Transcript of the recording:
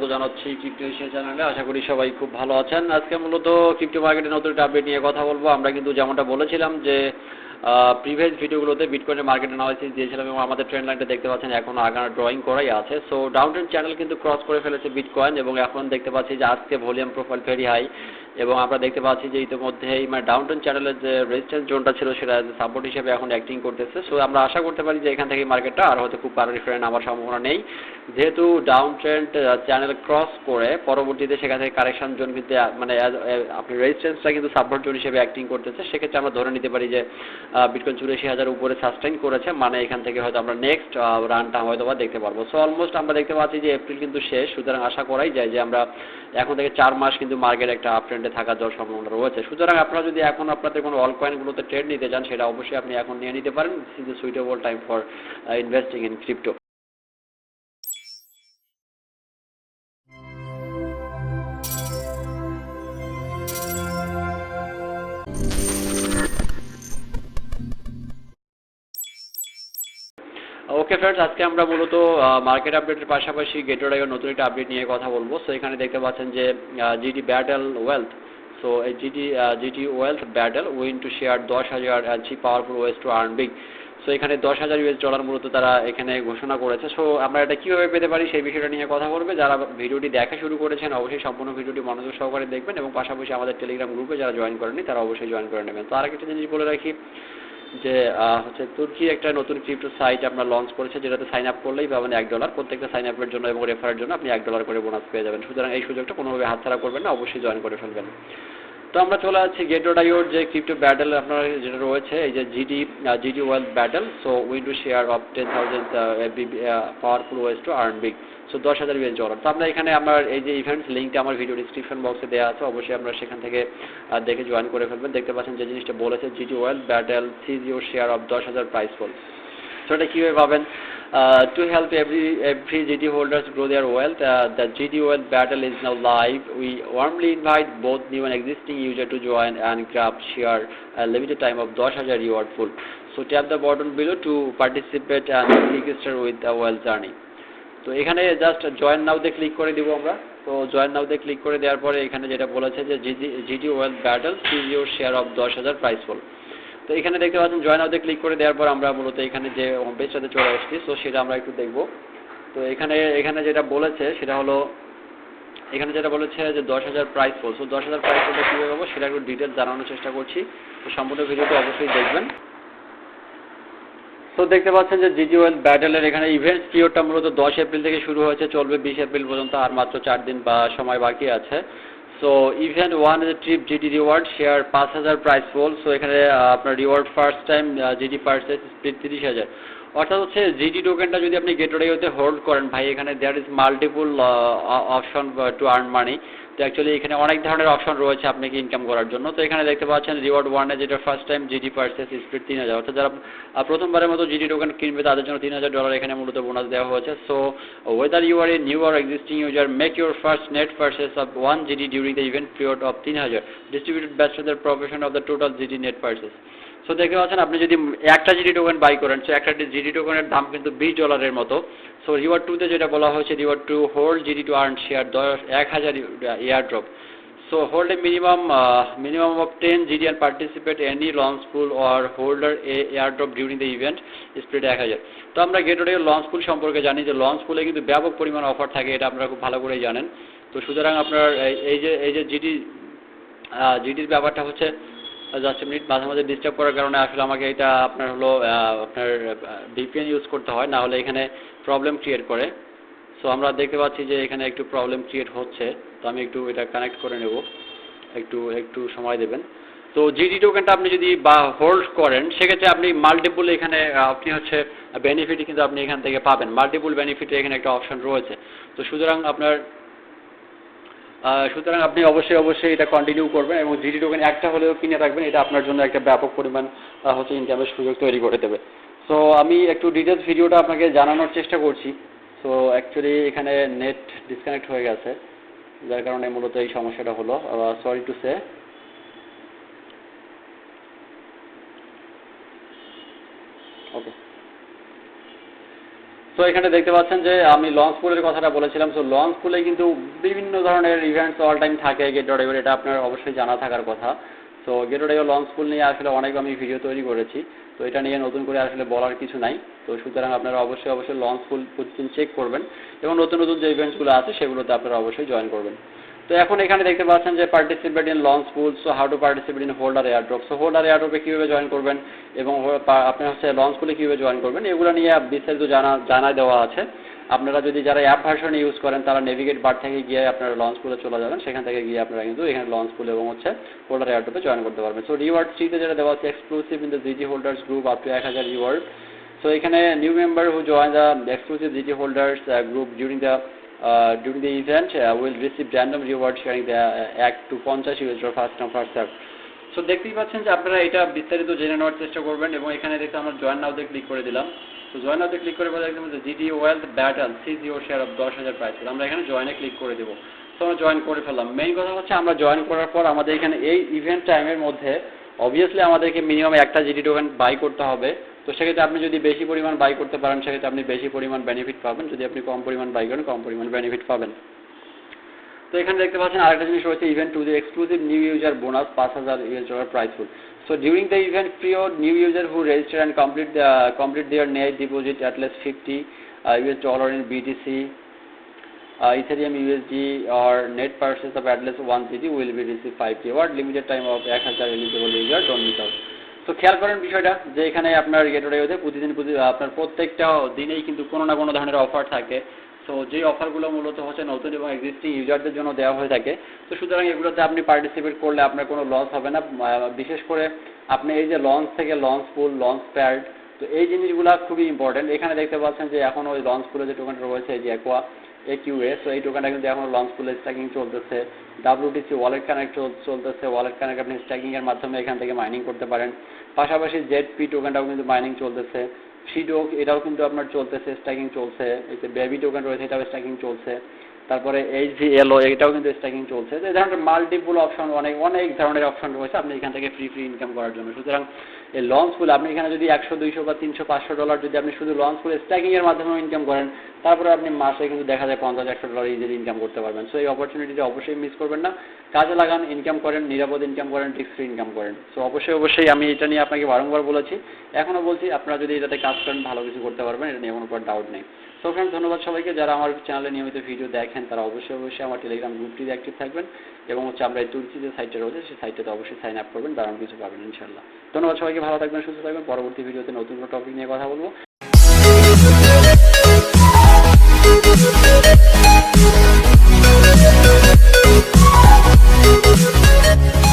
স্বাগত জানাচ্ছি crypto Asia চ্যানেলে আশা করি সবাই খুব ভালো আছেন। আজকে মূলত ক্রিপ্টো মার্কেটে নতুন একটা আপডেট নিয়ে কথা বলব। আমরা কিন্তু যেমনটা বলেছিলাম যে প্রিভিয়াস ভিডিওগুলোতে বিটকয়েনের মার্কেট অ্যানালাইসিস দিয়েছিলাম এবং আমাদের ট্রেন্ড লাইনটা দেখতে পাচ্ছেন, এখন আগানো ড্রয়িং করাই আছে। সো ডাউন ট্রেন্ড চ্যানেল কিন্তু ক্রস করে ফেলেছে বিটকয়েন এবং এখন দেখতে পাচ্ছি যে আজকে ভলিউম প্রোফাইল ভেরি হাই এবং আমরা দেখতে পাচ্ছি যে ইতিমধ্যেই মানে ডাউন ট্রেন্ড চ্যানেলের যে রেজিস্ট্যান্স জোনটা ছিল, সেটা সাপোর্ট হিসেবে এখন অ্যাক্টিং করতেছে। সো আমরা আশা করতে পারি যে এখান থেকে মার্কেটটা আর হয়তো খুব কারও রিফারেন্ট আমার সম্ভাবনা নেই। যেহেতু ডাউন ট্রেন্ড চ্যানেল ক্রস করে, পরবর্তীতে সেখান থেকে কারেকশন জোন কিন্তু মানে আপনি রেজিস্ট্যান্সটা কিন্তু সাপোর্ট জোন হিসেবে অ্যাক্টিং করতেছে। সেক্ষেত্রে আমরা ধরে নিতে পারি যে বিটকয়েন চুরাশি হাজার উপরে সাস্টেইন করেছে। মানে এখান থেকে হয়তো আমরা নেক্সট রানটা হয়তো বা দেখতে পারব। সো অলমোস্ট আমরা দেখতে পাচ্ছি যে এপ্রিল কিন্তু শেষ। সুতরাং আশা করাই যায় যে আমরা এখন থেকে চার মাস কিন্তু মার্কেট একটা আপ থাকার যাওয়ার সম্ভাবনা রয়েছে। সুতরাং আপনারা যদি এখন আপনাদের কোনো অল কয়েনগুলোতে ট্রেড নিতে চান, সেটা অবশ্যই আপনি এখন নিয়ে নিতে পারেন। This is the suitable time for investing in crypto okay friends আজকে আমরা মূলত মার্কেট আপডেটের পাশাপাশি গেটোরাইয়ের নতুন একটা আপডেট নিয়ে কথা বলব। সো এখানে দেখতে পাচ্ছেন যে জিডি ব্যাটেল ওয়েলথ সো এই GD GT wealth battle win to share দশ হাজার G powerful ways to earn big so এখানে দশ হাজার ইউএস ডলার মূলত তারা এখানে ঘোষণা করেছে। সো আমরা এটা কীভাবে পেতে পারি সেই বিষয়টা নিয়ে কথা বলবে। যারা ভিডিওটি দেখা শুরু করেছেন, অবশ্যই সম্পূর্ণ ভিডিওটি মনোযোগ সহকারে দেখবেন এবং পাশাপাশি আমাদের টেলিগ্রাম গ্রুপে যারা জয়েন করেনি তারা অবশ্যই জয়েন করে নেবেন। তো আরেকটা জিনিস বলে রাখি যে হচ্ছে তুর্কি একটা নতুন ক্রিপ্টো সাইট আপনার লঞ্চ করেছে, যেটাতে সাইন আপ করলেই পাবেন এক ডলার প্রত্যেকটা সাইন আপের জন্য এবং রেফারের জন্য আপনি এক ডলার করে বোনাস পেয়ে যাবেন। সুতরাং এই সুযোগটা কোনোভাবে হাতছাড়া করবেন না, অবশ্যই জয়েন করে ফেলবেন। তো আমরা চলে যাচ্ছি গেটো ডাইওর যে ক্রিপ্টো ব্যাটেল আপনার যেটা রয়েছে, এই যে GD GD wealth battle so win to share of ten thousand powerful ways to earn big so দশ হাজার ইউএস ডলার তো আমরা এখানে আমার এই যে ইভেন্টস লিঙ্কটা আমার ভিডিও ডিসক্রিপশন বক্সে দেওয়া আছে, অবশ্যই আপনারা সেখান থেকে দেখে জয়েন করে ফেলবেন। দেখতে পাচ্ছেন যে জিনিসটা বলেছে GD wealth battle seize your share of দশ হাজার প্রাইস ফুল সো এটা কীভাবে পাবেন? To help every every GD holders grow wealth, wealth the GD wealth battle is now live we warmly invite both new and existing user to join and grab share limited time of দশ হাজার reward pool so tap the button below to participate and register with the wealth journey তো এখানে just join নাওতে click করে দিব আমরা। তো join নাওতে click করে দেওয়ার পরে এখানে যেটা বলেছে যে GD GD wealth battle seize your share of দশ হাজার প্রাইস ফুল তো এখানে দেখতে পাচ্ছেন জয়েন আউটে ক্লিক করে দেওয়ার পর আমরা মূলত এখানে যে হোম চলে আসছি সো সেটা আমরা একটু দেখব। তো এখানে এখানে যেটা বলেছে সেটা হলো, এখানে যেটা বলেছে যে দশ হাজার প্রাইস ফুল সো দশ হাজার প্রাইস ফুলটা কীভাবে পাবো সেটা একটু ডিটেলস জানানোর চেষ্টা করছি। তো সম্পূর্ণ ভিডিওটা অবশ্যই দেখবেন। তো দেখতে পাচ্ছেন যে জিজি ওয়েল ব্যাটেলের এখানে ইভেন্টস পিরিয়ডটা মূলত দশ এপ্রিল থেকে শুরু হয়েছে, চলবে বিশ এপ্রিল পর্যন্ত, আর মাত্র চার দিন বা সময় বাকি আছে। So event one is trip GD reward share পাঁচ হাজার প্রাইস ফুল সো এখানে আপনার reward first time GD speed তিরিশ হাজার। অর্থাৎ হচ্ছে জিডি টোকেনটা যদি আপনি গেটোরিওতে হোল্ড করেন, ভাই, এখানে there is multiple option to earn money তো অ্যাকচুয়ালি এখানে অনেক ধরনের অপশন রয়েছে আপনাকে ইনকাম করার জন্য। তো এখানে দেখতে পাচ্ছেন রিওয়ার্ড ওয়ানে যেটা first time GD purchase speed তিন হাজার। অর্থাৎ যারা প্রথমবারের মতো জিডি টোকেন কিনবে, তাদের জন্য তিন হাজার ডলার এখানে মূলত বোনাস দেওয়া হয়েছে। So whether you are a new or existing user make your first net purchase of one GD during the event period of তিন হাজার। Distributed batch profession of the total GD net purchase so দেখতে পাচ্ছেন আপনি যদি একটা GD token buy করেন so একটা GD টোকেনের দাম কিন্তু বিশ ডলারের মতো। সো রিওয়ার্ড টুতে যেটা বলা হয়েছে reward to hold GD to earn share দশ এক হাজার airdrop So hold a minimum uh, minimum of 10 GD and participate any or holder a holder a airdrop during the event spread 1000 তো আমরা gateway launch পুল সম্পর্কে জানি যে launch পুলে কিন্তু ব্যাপক পরিমাণ অফার থাকে এটা আপনারা খুব ভালো করেই জানেন। তো সুতরাং আপনার এই যে এই যে জিডি জিডির ব্যাপারটা হচ্ছে জাস্ট মিনিট মাঝে মাঝে ডিস্টার্ব করার কারণে আসলে আমাকে এটা আপনার হলো আপনার ভিপিএন ইউজ করতে হয় না হলে এখানে প্রবলেম ক্রিয়েট করে। সো আমরা দেখতে পাচ্ছি যে এখানে একটু প্রবলেম ক্রিয়েট হচ্ছে। তো আমি একটু এটা কানেক্ট করে নেব। একটু একটু সময় দেবেন। তো জিডি টোকেনটা আপনি যদি বা হোল্ড করেন, সেক্ষেত্রে আপনি মাল্টিপুল এখানে আপনি হচ্ছে বেনিফিট কিন্তু আপনি এখান থেকে পাবেন। মাল্টিপুল বেনিফিটে এখানে একটা অপশন রয়েছে। তো সুতরাং আপনার সুতরাং আপনি অবশ্যই অবশ্যই এটা কন্টিনিউ করবেন এবং জিডি টোকেন একটা হলেও কিনে রাখবেন, এটা আপনার জন্য একটা ব্যাপক পরিমাণ হচ্ছে ইনকামের সুযোগ তৈরি করে দেবে। সো আমি একটু ডিটেলস ভিডিওটা আপনাকে জানানোর চেষ্টা করছি। সো অ্যাকচুয়ালি এখানে নেট ডিসকানেক্ট হয়ে গেছে, যার কারণে মূলত এই সমস্যাটা হলো। Sorry to say okay so এখানে দেখতে পাচ্ছেন যে আমি লঞ্চ পুলের কথাটা বলেছিলাম। সো লঞ্চ পুলে কিন্তু বিভিন্ন ধরনের ইভেন্টস অল টাইম থাকে গেট ডট এটা আপনার অবশ্যই জানা থাকার কথা। So gate dot launch pool নিয়ে আসলে অনেক আমি ভিডিও তৈরি করেছি। তো এটা নিয়ে নতুন করে আসলে বলার কিছু নাই। তো সুতরাং আপনারা অবশ্যই অবশ্যই লঞ্চ পুল প্রতিদিন চেক করবেন। এবং নতুন নতুন যে ইভেন্টসগুলো আছে, সেগুলোতে আপনারা অবশ্যই জয়েন করবেন। তো এখন এখানে দেখতে পাচ্ছেন যে participate in launch pool so how to participate in holder airdrop so holder এয়ারড্রপে কীভাবে জয়েন করবেন এবং আপনি হচ্ছে লঞ্চ পুলে কীভাবে জয়েন করবেন, এগুলো নিয়ে বিস্তারিত জানা জানা দেওয়া আছে। আপনারা যদি যারা অ্যাপ ভার্সন ইউজ করেন, তারা নেভিগেট বার থেকে গিয়ে আপনারা লঞ্চ পুলে চলে যাবেন। সেখান থেকে গিয়ে আপনারা কিন্তু এখানে লঞ্চ পুল এবং হচ্ছে হোল্ডার এয়ারড্রপে জয়েন করতে পারবেন। সো রিওয়ার্ড থ্রিতে যেটা দেওয়া আছে exclusive in the GT holders group up to এক হাজার রিওয়ার্ড সো এখানে new member who join the exclusive GT holders group during the during the event uh, will receive random reward sharing the uh, act to পঞ্চাশ US first come first serve so দেখতেই পাচ্ছেন যে আপনারা এটা বিস্তারিত জেনে নেওয়ার চেষ্টা করবেন এবং এখানে দেখতে আমরা জয়েন নাওতে ক্লিক করে দিলাম। তো জয়েন নাওতে ক্লিক করে বলে দেখতে পাচ্ছি GD wealth battle seize your share of দশ হাজার প্রাইস আমরা এখানে জয়েনে ক্লিক করে দেবো। তো আমরা জয়েন করে ফেললাম। মেইন কথা হচ্ছে আমরা জয়েন করার পর আমাদের এখানে এই ইভেন্ট টাইমের মধ্যে অবভিয়াসলি আমাদেরকে মিনিমাম একটা জিডি টোকেন বাই করতে হবে। তো সেক্ষেত্রে আপনি যদি বেশি পরিমাণ বাই করতে পারেন সেক্ষেত্রে আপনি বেশি পরিমাণ বেনিফিট পাবেন। যদি আপনি কম পরিমাণ বাই করেন কম পরিমাণ বেনিফিট পাবেন। তো এখানে দেখতে পাচ্ছেন আরেকটা জিনিস রয়েছে event two the exclusive new user bonus পাঁচ হাজার US dollar prize pool so during the event প্রিয় new user who register and complete complete their net deposit at least fifty US dollar in BTC uh, Ethereum USD or net purchase of at least 1 GD will be received 5 reward limited time of 1000 eligible user don't miss out তো খেয়াল করেন বিষয়টা, যে এখানে আপনার গেটওয়েতে প্রতিদিন প্রতি আপনার প্রত্যেকটা দিনেই কিন্তু কোনো না কোনো ধরনের অফার থাকে। তো যে অফারগুলো মূলত হচ্ছে নতুন এবং এক্সিস্টিং ইউজারদের জন্য দেওয়া হয়ে থাকে। তো সুতরাং এগুলোতে আপনি পার্টিসিপেট করলে আপনার কোনো লস হবে না। বিশেষ করে আপনি এই যে লঞ্চ থেকে লঞ্চ পুল লঞ্চ প্যাড তো এই জিনিসগুলো খুবই ইম্পর্টেন্ট এখানে দেখতে পাচ্ছেন যে এখন ওই লঞ্চ পুলে যে টোকেনটা রয়েছে যে অ্যাকোয়া একিউএ এই টোকেনটা কিন্তু এখন লঞ্চ পুলে স্ট্যাকিং চলতেছে। ডাব্লিউটিসি ওয়ালেট কানেক্ট চলতেছে ওয়ালেট কানেক্ট আপনি স্ট্যাকিং এর মাধ্যমে এখান থেকে মাইনিং করতে পারেন। পাশাপাশি জেড পি টোকেনটাও কিন্তু মাইনিং চলতেছে। সিডোক এটাও কিন্তু আপনার চলতেছে স্ট্যাকিং চলছে। বেবি টোকেন রয়েছে, এটাও স্ট্যাকিং চলছে। তারপরে এইচ ভি এলও এটাও কিন্তু স্ট্যাকিং চলছে। যে ধরনের মাল্টিপুল অপশন অনেক অনেক ধরনের অপশন রয়েছে আপনি এখান থেকে ফ্রি ফ্রি ইনকাম করার জন্য। সুতরাং এই লঞ্চ ফুল আপনি এখানে যদি একশো, দুইশো বা তিনশো, পাঁচশো ডলার যদি আপনি শুধু লঞ্চ ফুল স্ট্যাকিং এর মাধ্যমে ইনকাম করেন, তারপরে আপনি মাসে কিন্তু দেখা যায় পঞ্চাশ, একশো ডলার ইজিলি ইনকাম করতে পারবেন। সো এই অপরচুনিটিটা অবশ্যই মিস করবেন না। কাজে লাগান ইনকাম করেন, নিরাপদ ইনকাম করেন টিক্স ফ্রি ইনকাম করেন। সো অবশ্যই অবশ্যই আমি এটা নিয়ে আপনাকে বারংবার বলেছি। এখনও বলছি, আপনারা যদি এটাতে কাজ করেন, ভালো কিছু করতে পারবেন, এটা নিয়ে কোনো ডাউট নেই। সো ফ্রেন্ড ধন্যবাদ সবাইকে। যারা আমার চ্যানেলে নিয়মিত ভিডিও দেখেন, তারা অবশ্যই অবশ্যই আমার টেলিগ্রাম গ্রুপটিতে অ্যাক্টিভ থাকবেন এবং হচ্ছে আমরা এই তুলসি যে সাইটটা রয়েছে, সেই সাইটটাতে অবশ্যই সাইন আপ করবেন, দারুণ কিছু পাবেন ইনশাল্লাহ ধন্যবাদ সবাইকে, ভালো থাকবেন, সুস্থ থাকবেন। পরবর্তী ভিডিওতে নতুন কোনো টপিক নিয়ে কথা বলব। Müzik